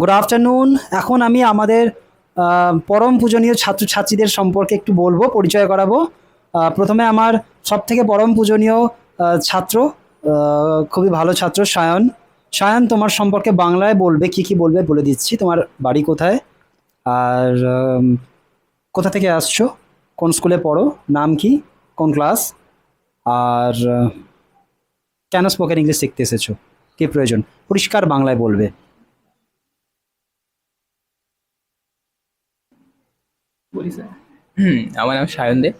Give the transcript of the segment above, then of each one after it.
Good afternoon এখন আমি আমাদের পরম পূজনীয় ছাত্রছাত্রীদের সম্পর্কে একটু বলব, পরিচয় করাবো। প্রথমে আমার সব থেকে পরম পূজনীয় ছাত্র খুবই ভালো ছাত্র, সায়ন। সায়ন, তোমার সম্পর্কে বাংলায় বলবে, কি কি বলবে বলে দিচ্ছি। তোমার বাড়ি কোথায়? আর কোথা থেকে আসছো? কোন স্কুলে পড়ো? নাম কি? কোন ক্লাস? আর, কেন স্পোকেন ইংলিশ শিখতে এসেছ? কি প্রয়োজন? পরিষ্কার বাংলায় বলবে। বলি স্যার আমার নাম সায়ন দে।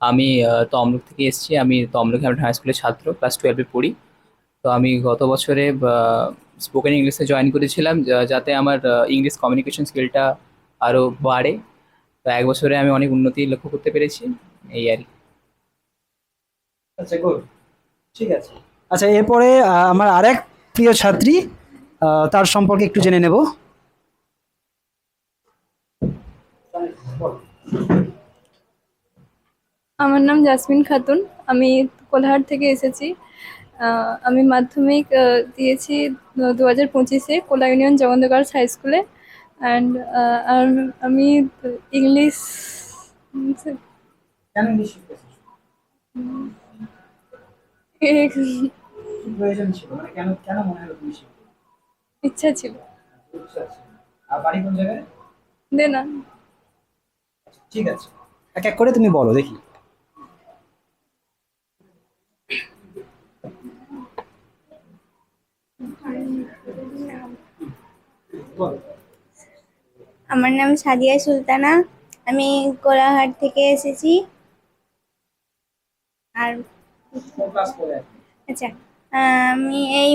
আমি তমলুক থেকে এসেছি। আমি তমলুক হ্যামটন হাই স্কুলের ছাত্র ক্লাস টুয়েলভে পড়ি। তো আমি গত বছরে স্পোকেন ইংলিশে জয়েন করেছিলাম যাতে আমার ইংলিশ কমিউনিকেশন স্কিলটা আরও বাড়ে। তো এক বছরে আমি অনেক উন্নতি লক্ষ্য করতে পেরেছি, এই আর আচ্ছা গুড ঠিক আছে। আচ্ছা এরপরে আমার আরেক প্রিয় ছাত্রী তার সম্পর্কে একটু জেনে নেব। আমার নাম জাসমিন খাতুন। আমি কোলাহাট থেকে এসেছি। আমি মাধ্যমিক দিয়েছি দু হাজার পঁচিশে কোলা ইউনিয়ন জগন্দ গার্লস হাই স্কুলে। অ্যান্ড আমি ইংলিশ মানে ইচ্ছা ছিল। আর বাড়ি কোন জায়গায় দে না ঠিক আছে। এক এক করে তুমি বলো, দেখি। আমার নাম সাদিয়া সুলতানা, আমি কোলাহাট থেকে এসেছি। আর? আচ্ছা আমি এই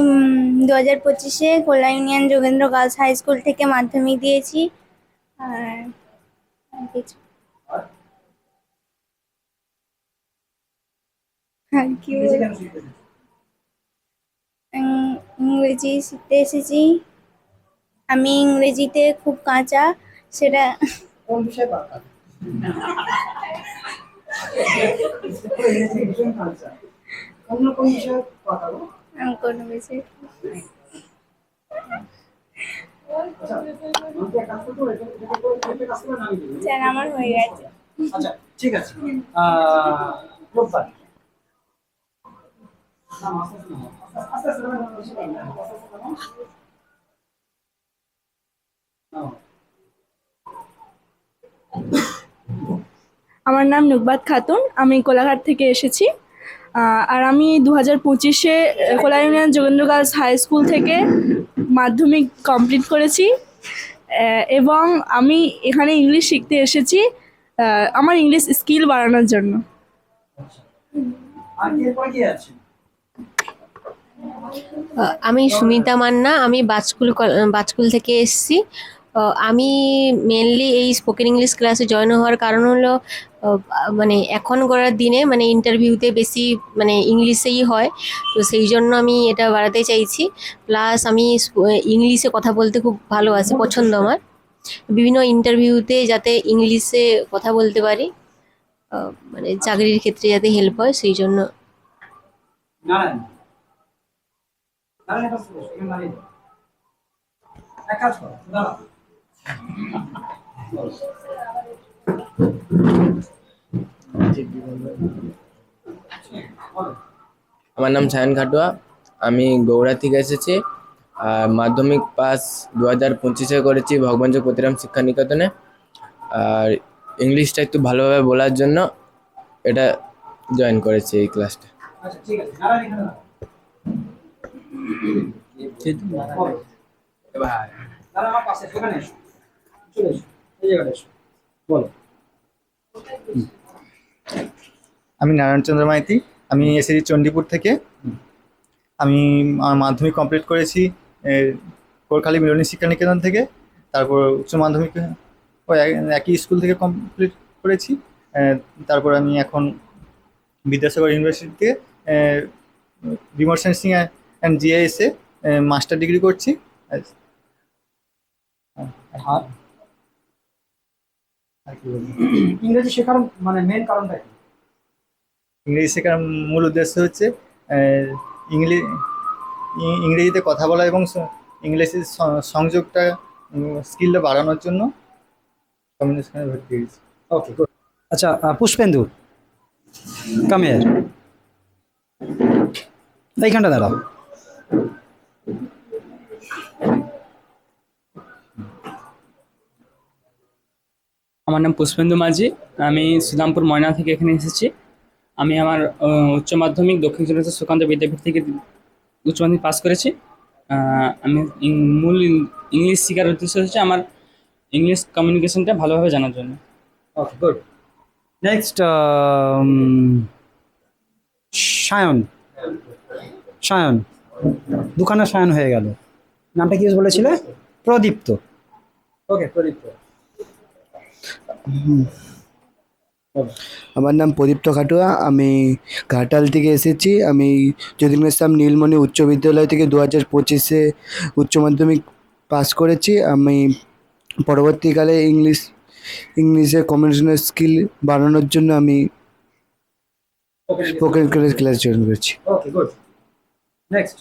দু হাজার পঁচিশে Kola union Jogendra girls high school থেকে মাধ্যমিক দিয়েছি। আর কিছু আর কি ইংরেজি শিখতে ইংরেজি শিখতে এসেছি। আমি ইংরেজিতে খুব কাঁচা সেটা কোন বিষয়ে কাঁচা। অন্য কোন বিষয়ে কোনো। স্যার আমার হয়ে গেছে। আচ্ছা ঠিক আছে। রোববার। আমার নাম নুকবাদ খাতুন, আমি কোলাঘাট থেকে এসেছি। আর আমি দু হাজার পঁচিশে Kola union Jogendra girls high school থেকে মাধ্যমিক কমপ্লিট করেছি। এবং আমি এখানে ইংলিশ শিখতে এসেছি আমার ইংলিশ স্কিল বাড়ানোর জন্য। আর কি আছে? আমি সুমিতা মান্না, আমি বাজকুল কল- বাজকুল থেকে এসছি। আমি মেনলি এই স্পোকেন ইংলিশ ক্লাসে জয়েন হওয়ার কারণ হলো মানে এখন এখনকার দিনে মানে ইন্টারভিউতে বেশি মানে ইংলিশেই হয়, তো সেই জন্য আমি এটা বাড়াতে চাইছি। প্লাস আমি ইংলিশে কথা বলতে খুব ভালোবাসি পছন্দ আমার। বিভিন্ন ইন্টারভিউতে যাতে ইংলিশে কথা বলতে পারি মানে চাকরির ক্ষেত্রে যাতে হেল্প হয়, সেই জন্য। এক কাজ করো, দাঁড়াও। আমার নাম সায়ন খাটুয়া আমি গৌড়া থেকে এসেছি। আর মাধ্যমিক পাস দু হাজার পঁচিশে করেছি ভগবান প্রতিরাম শিক্ষা নিকেতনে আর ইংলিশটা একটু ভালোভাবে বলার জন্য এটা জয়েন করেছি এই ক্লাসটা আচ্ছা ঠিক আছে নারায়ণ জায়গাটা এসো। বলো। আমি নারায়ণচন্দ্র মাইতি, আমি এসেছি চণ্ডীপুর থেকে আমি আমার মাধ্যমিক কমপ্লিট করেছি কোরখালি মিলনী শিক্ষা নিকেতন থেকে তারপর উচ্চ মাধ্যমিক ওই এক- একই স্কুল থেকে কমপ্লিট করেছি তারপর আমি এখন বিদ্যাসাগর ইউনিভার্সিটিতে থেকে রিমোট অ্যান্ড জিআইএসে মাস্টার ডিগ্রি করছি। আর? ইংরেজি শেখার মানে মেন কারণটা কি? ইংরেজি শেখার মূল উদ্দেশ্য হচ্ছে ইংরেজি ইংরেজিতে কথা বলা এবং ইংলিশের সংযোগটা স্কিলটা বাড়ানোর জন্য কমিউনিকেশনে ভর্তি হয়েছি। ওকে আচ্ছা পুষ্পেন্দু কাম হিয়ার এইখানটা দাঁড়াও। আমার নাম পুষ্পেন্দু মাঝি। আমি সুদামপুর ময়না থেকে এখানে এসেছি। আমি আমার উচ্চ মাধ্যমিক দক্ষিণ চব্বিশ সুকান্ত বিদ্যাপীঠ থেকে উচ্চ মাধ্যমিক পাস করেছি। আমি মূল ইংলিশ শেখার উদ্দেশ্য হচ্ছে আমার ইংলিশ কমিউনিকেশনটা ভালোভাবে জানার জন্য। Okay good next Sayan. Sayan. দুখানা সায়ন হয়ে গেল। নামটা কি বলেছিলে? প্রদীপ্ত। ওকে প্রদীপ্ত। আমার নাম প্রদীপ্ত খাটুয়া। আমি ঘাটাল থেকে এসেছি। আমি যতীন ইসলাম নীলমণি উচ্চ বিদ্যালয় থেকে দু হাজার পঁচিশে উচ্চ মাধ্যমিক পাস করেছি। আমি পরবর্তীকালে ইংলিশ ইংলিশে কমিউনিকেশনের স্কিল বাড়ানোর জন্য আমি স্পোকেন ক্লাস জয়েন করেছি। ওকে গুড নেক্সট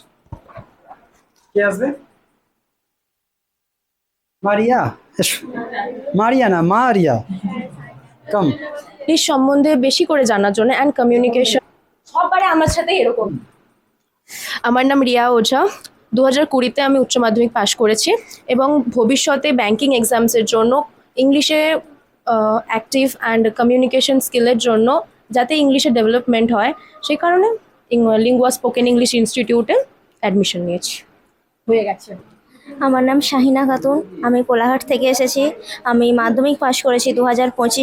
কে আসবে? মারিয়া? মারিয়া না, মারিয়া। কাম এই সম্বন্ধে বেশি করে জানার জন্য অ্যান্ড কমিউনিকেশন সবারে আমার সাথে এরকম। আমার নাম রিয়া ওঝা। দু হাজার কুড়িতে আমি উচ্চ মাধ্যমিক পাশ করেছি এবং ভবিষ্যতে ব্যাংকিং এক্সামসের জন্য ইংলিশে অ্যাক্টিভ অ্যান্ড কমিউনিকেশন স্কিলের জন্য যাতে ইংলিশে ডেভেলপমেন্ট হয়, সেই কারণে লিঙ্গুয়া স্পোকেন ইংলিশ ইনস্টিটিউটে অ্যাডমিশন নিয়েছি। হয়ে গেছে। আমার নাম শাহিনা খাতুন, আমি কোলাঘাট থেকে এসেছি। আমি মাধ্যমিক পাশ করেছি দু হাজার পঁচিশ